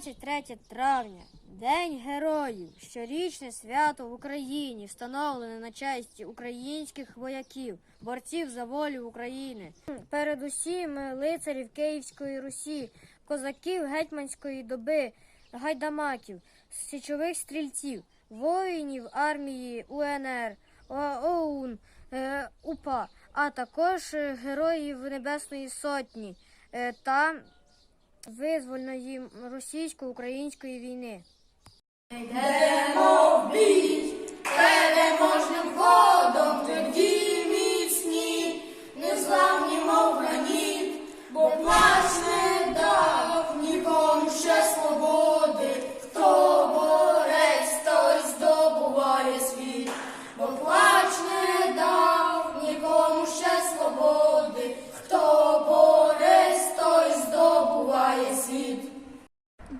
23 травня День Героїв, щорічне свято в Україні, встановлене на честь українських вояків, борців за волю України. Передусім лицарів Київської Русі, козаків гетьманської доби, гайдамаків, січових стрільців, воїнів армії УНР, ОУН, е, УПА, а також героїв Небесної Сотні е, та визвольної російсько-української війни. Переможним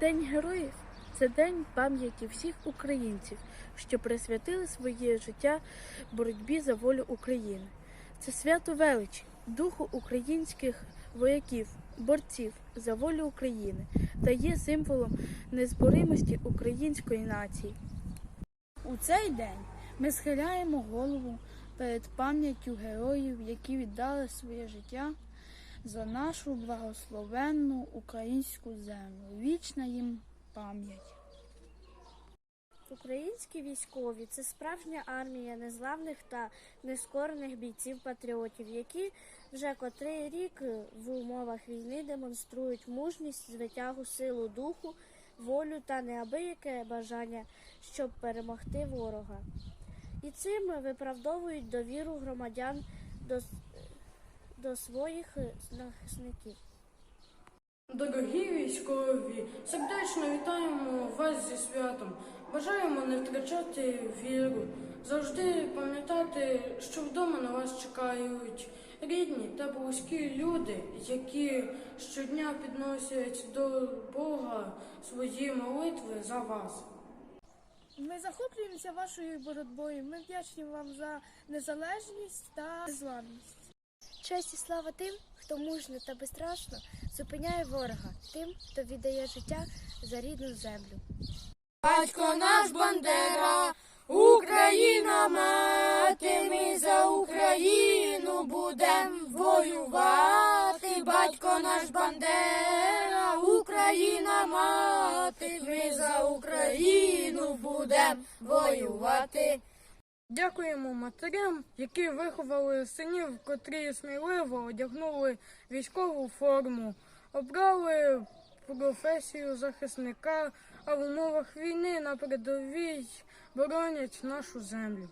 День героїв це день пам'яті всіх українців, що присвятили своє життя боротьбі за волю України. Це свято величі, духу українських вояків, борців за волю України та є символом незборимості української нації. У цей день ми схиляємо голову перед пам'яттю героїв, які віддали своє життя за нашу благословенну українську землю. Вічна їм пам'ять. Українські військові це справжня армія незламних та нескорених бійців-патріотів, які вже котрий рік в умовах війни демонструють мужність, звитягу, силу духу, волю та неабияке бажання, щоб перемогти ворога. І цим виправдовують довіру громадян до, до своїх захисників. Дорогі військові, сердечно вітаємо вас зі святом. Бажаємо не втрачати віру, завжди пам'ятати, що вдома на вас чекають рідні та близькі люди, які щодня підносять до Бога свої молитви за вас. Ми захоплюємося вашою боротьбою. Ми вдячні вам за незалежність та незламність. Честь і слава тим, хто мужньо та безстрашно зупиняє ворога, тим, хто віддає життя за рідну землю. Батько наш Бандера, Україна мати, ми за Україну будем воювати. Батько наш Бандера, Україна мати, ми за Україну будем воювати. Дякуємо матерям, які виховали синів, котрі сміливо одягнули військову форму, обрали професію захисника, а в умовах війни на передовій боронять нашу землю.